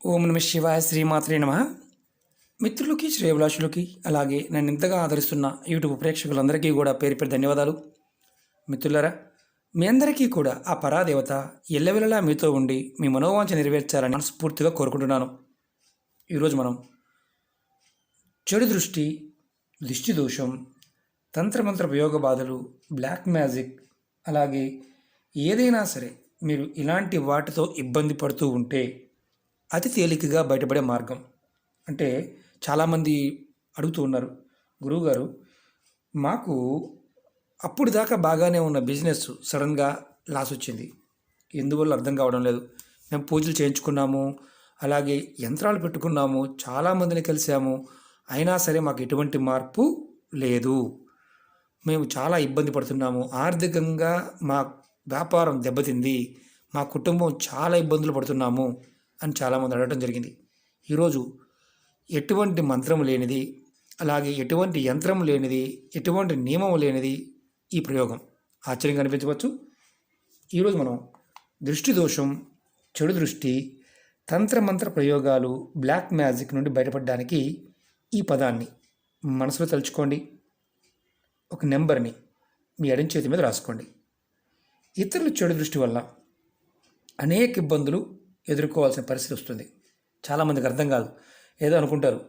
ఓం నమ శివాయ శ్రీమాత్రే నమ. మిత్రులకి శ్రేయభిలాషులకి అలాగే నన్ను ఇంతగా ఆదరిస్తున్న యూట్యూబ్ ప్రేక్షకులందరికీ కూడా పేరు పేరు ధన్యవాదాలు. మిత్రులరా మీ అందరికీ కూడా ఆ పరాదేవత ఎల్లవెల్లలా మీతో ఉండి మీ మనోవాంఛ నెరవేర్చాలని మనస్ఫూర్తిగా కోరుకుంటున్నాను. ఈరోజు మనం చెడు దృష్టి దృష్టి దోషం తంత్రమంత్ర ప్రయోగ బాధలు బ్లాక్ మ్యాజిక్ అలాగే ఏదైనా సరే మీరు ఇలాంటి వాటితో ఇబ్బంది పడుతూ ఉంటే అతి తేలికగా బయటపడే మార్గం. అంటే చాలామంది అడుగుతూ ఉన్నారు గురువుగారు మాకు అప్పుడు దాకా బాగానే ఉన్న బిజినెస్ సడన్గా లాస్ వచ్చింది. ఎందువల్ల అర్థం కావడం లేదు. మేము పూజలు చేయించుకున్నాము అలాగే యంత్రాలు పెట్టుకున్నాము చాలామందిని కలిసాము. అయినా సరే మాకు ఎటువంటి మార్పు లేదు. మేము చాలా ఇబ్బంది పడుతున్నాము. ఆర్థికంగా మా వ్యాపారం దెబ్బతింది. మా కుటుంబం చాలా ఇబ్బందులు పడుతున్నాము. అని చాలామంది అడగడం జరిగింది. ఈరోజు ఎటువంటి మంత్రం లేనిది అలాగే ఎటువంటి యంత్రం లేనిది ఎటువంటి నియమం లేనిది ఈ ప్రయోగం. ఆశ్చర్యంగా అనిపించవచ్చు. ఈరోజు మనం దృష్టి దోషం చెడు దృష్టి తంత్రమంత్ర ప్రయోగాలు బ్లాక్ మ్యాజిక్ నుండి బయటపడడానికి ఈ పదాన్ని మనసులో తలుచుకోండి. ఒక నెంబర్ని మీ ఎడం చేతి మీద రాసుకోండి. ఇతరుల చెడు దృష్టి వల్ల అనేక ఇబ్బందులు ఎదుర్కోవాల్సిన పరిస్థితి వస్తుంది. చాలామందికి అర్థం కాదు. ఏదో అనుకుంటారు.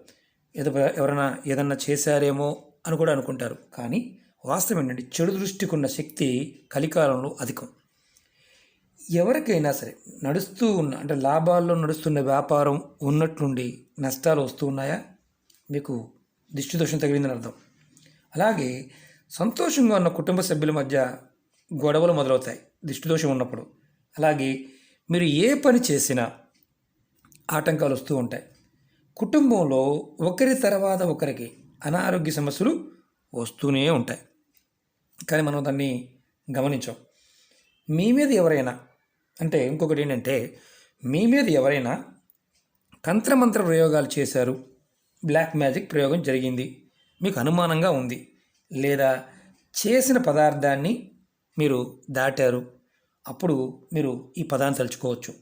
ఏదో ఎవరైనా ఏదన్నా చేశారేమో అని కూడా అనుకుంటారు. కానీ వాస్తవం ఏంటంటే చెడు దృష్టికి ఉన్న శక్తి కలికాలంలో అధికం. ఎవరికైనా సరే నడుస్తూ ఉన్న అంటే లాభాల్లో నడుస్తున్న వ్యాపారం ఉన్నట్లుండి నష్టాలు వస్తూ ఉన్నాయా? మీకు దిష్టి దోషం తగిలిందని అర్థం. అలాగే సంతోషంగా ఉన్న కుటుంబ సభ్యుల మధ్య గొడవలు మొదలవుతాయి. దిష్టి దోషం ఉన్నప్పుడు. అలాగే మీరు ఏ పని చేసినా ఆటంకాలు వస్తూ ఉంటాయి. కుటుంబంలో ఒకరి తర్వాత ఒకరికి అనారోగ్య సమస్యలు వస్తూనే ఉంటాయి. కానీ మనం దాన్ని గమనించాం. మీ మీద ఎవరైనా అంటే ఇంకొకటి ఏంటంటే మీ మీద ఎవరైనా తంత్రమంత్ర ప్రయోగాలు చేశారు. బ్లాక్ మ్యాజిక్ ప్రయోగం జరిగింది. మీకు అనుమానంగా ఉంది. లేదా చేసిన పదార్థాన్ని మీరు దాటారు. అప్పుడు మీరు ఈ పదాన్ని తలుచుకోవచ్చు.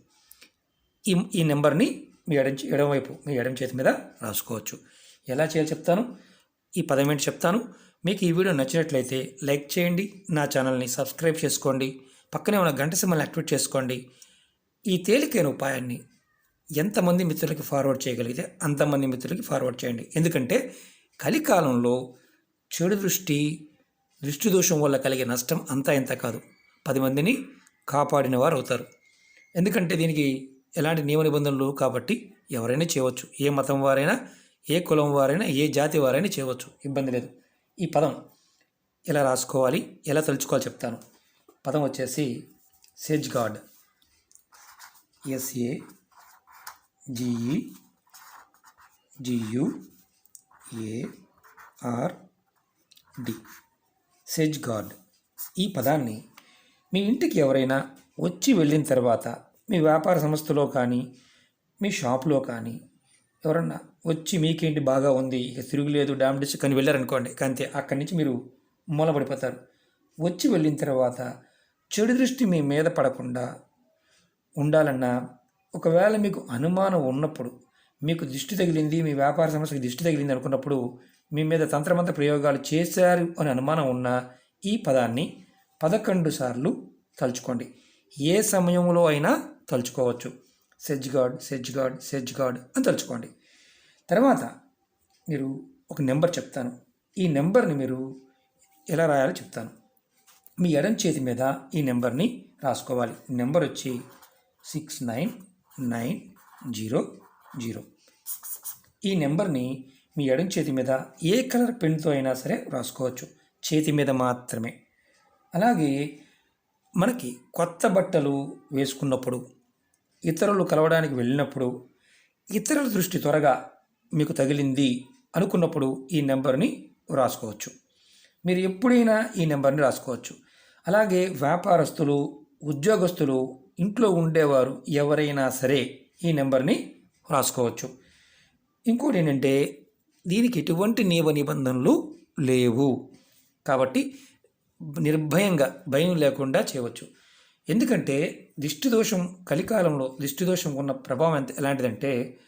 ఈ ఈ నెంబర్ని మీ ఎడం ఎడమవైపు మీ ఎడం చేతి మీద రాసుకోవచ్చు. ఎలా చేయాలి చెప్తాను. ఈ పదం ఏంటి చెప్తాను. మీకు ఈ వీడియో నచ్చినట్లయితే లైక్ చేయండి నా ఛానల్ని సబ్స్క్రైబ్ చేసుకోండి పక్కనే ఉన్న గంట సింబల్ని యాక్టివేట్ చేసుకోండి. ఈ తేలికైన ఉపాయాన్ని ఎంతమంది మిత్రులకి ఫార్వర్డ్ చేయగలిగితే అంతమంది మిత్రులకి ఫార్వర్డ్ చేయండి. ఎందుకంటే కలికాలంలో చెడు దృష్టి దృష్టి దోషం వల్ల కలిగే నష్టం అంతా ఇంత కాదు. పది మందిని కాపాడిన వారు అవుతారు ఎందుకంటే దీనికి ఎలాంటి నియమ నిబంధనలు కాబట్టి ఎవరైనా చేయవచ్చు. ఏ మతం వారైనా ఏ కులం వారైనా ఏ జాతి వారైనా చేయవచ్చు. ఇబ్బంది లేదు. ఈ పదం ఎలా రాసుకోవాలి ఎలా తలుచుకోవాలి చెప్తాను. పదం వచ్చేసి sage guard. S A G E G U A R D sage guard. ఈ పదాన్ని మీ ఇంటికి ఎవరైనా వచ్చి వెళ్ళిన తర్వాత మీ వ్యాపార సంస్థలో కానీ మీ షాప్లో కానీ ఎవరన్నా వచ్చి మీకేంటి బాగా ఉంది ఇక తిరుగులేదు డామ్ డిస్ కానీ వెళ్ళారనుకోండి ఇక అంతే. అక్కడి నుంచి మీరు మూలపడిపోతారు. వచ్చి వెళ్ళిన తర్వాత చెడు దృష్టి మీ మీద పడకుండా ఉండాలన్నా ఒకవేళ మీకు అనుమానం ఉన్నప్పుడు మీకు దిష్టి తగిలింది మీ వ్యాపార సంస్థకి దిష్టి తగిలింది అనుకున్నప్పుడు మీ మీద తంత్రమంత్ర ప్రయోగాలు చేశారు అని అనుమానం ఉన్న ఈ పదాన్ని పదకొండు సార్లు తలుచుకోండి. ఏ సమయంలో అయినా తలుచుకోవచ్చు. Sage guard sage guard sage guard అని తలుచుకోండి. తర్వాత మీరు ఒక నెంబర్ చెప్తాను. ఈ నెంబర్ని మీరు ఎలా రాయాలో చెప్తాను. మీ ఎడం చేతి మీద ఈ నెంబర్ని రాసుకోవాలి. నెంబర్ వచ్చి six nine nine zero zero. ఈ నెంబర్ని మీ ఎడం చేతి మీద ఏ కలర్ పెన్తో అయినా సరే రాసుకోవచ్చు. చేతి మీద మాత్రమే. అలాగే మనకి కొత్త బట్టలు వేసుకున్నప్పుడు ఇతరులు కలవడానికి వెళ్ళినప్పుడు ఇతరుల దృష్టి త్వరగా మీకు తగిలింది అనుకున్నప్పుడు ఈ నెంబర్ని రాసుకోవచ్చు. మీరు ఎప్పుడైనా ఈ నెంబర్ని రాసుకోవచ్చు. అలాగే వ్యాపారస్తులు ఉద్యోగస్తులు ఇంట్లో ఉండేవారు ఎవరైనా సరే ఈ నెంబర్ని రాసుకోవచ్చు. ఇంకోటి ఏంటంటే దీనికి ఎటువంటి నియమ నిబంధనలు లేవు. కాబట్టి నిర్భయంగా భయం లేకుండా చేయవచ్చు. ఎందుకంటే దిష్టి దోషం కలికాలంలో దిష్టి దోషం ఉన్న ప్రభావం ఎంత ఎలాంటిదంటే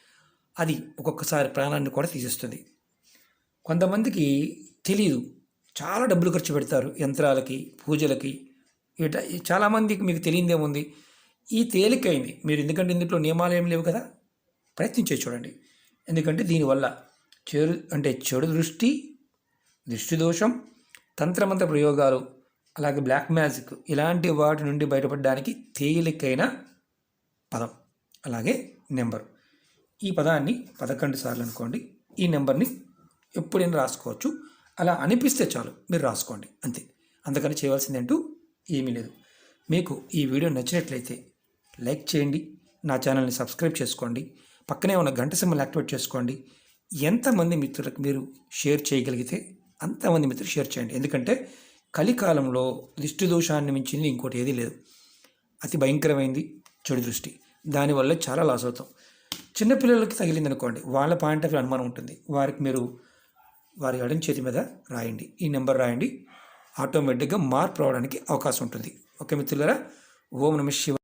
అది ఒక్కొక్కసారి ప్రాణాన్ని కూడా తీసేస్తుంది. కొంతమందికి తెలియదు చాలా డబ్బులు ఖర్చు పెడతారు యంత్రాలకి పూజలకి. ఇట చాలామందికి మీకు తెలియదేముంది ఈ తేలికైంది. మీరు ఎందుకంటే ఇందులో నియమాలు ఏం లేవు కదా? ప్రయత్నించే చూడండి. ఎందుకంటే దీనివల్ల చెడు అంటే చెడు దృష్టి దృష్టి దోషం తంత్రమంత్ర ప్రయోగాలు అలాగే బ్లాక్ మ్యాజిక్ ఇలాంటి వాటి నుండి బయటపడడానికి తేలికైన పదం అలాగే నెంబర్ ఈ పదాన్ని పదకొండు సార్లు అనుకోండి. ఈ నెంబర్ని ఎప్పుడైనా రాసుకోవచ్చు. అలా అనిపిస్తే చాలు మీరు రాసుకోండి. అంతే. అందుకని చేయవలసింది అంటూ ఏమీ లేదు. మీకు ఈ వీడియో నచ్చినట్లయితే లైక్ చేయండి. నా ఛానల్ని సబ్స్క్రైబ్ చేసుకోండి. పక్కనే ఉన్న గంట సింబల్ యాక్టివేట్ చేసుకోండి. ఎంతమంది మిత్రులకు మీరు షేర్ చేయగలిగితే అంతమంది మిత్రులు షేర్ చేయండి. ఎందుకంటే కలికాలంలో దిష్టి దోషాన్ని మించింది ఇంకోటి ఏదీ లేదు. అతి భయంకరమైంది చెడు దృష్టి. దానివల్ల చాలా లాస్ అవుతాం. చిన్నపిల్లలకి తగిలింది అనుకోండి. వాళ్ళ పాయింట్ ఆఫ్ అనుమానం ఉంటుంది. వారికి మీరు వారి ఎడం చేతి మీద రాయండి. ఈ నెంబర్ రాయండి. ఆటోమేటిక్గా మార్పు రావడానికి అవకాశం ఉంటుంది. ఓకే మిత్రులరా? ఓం నమ శివ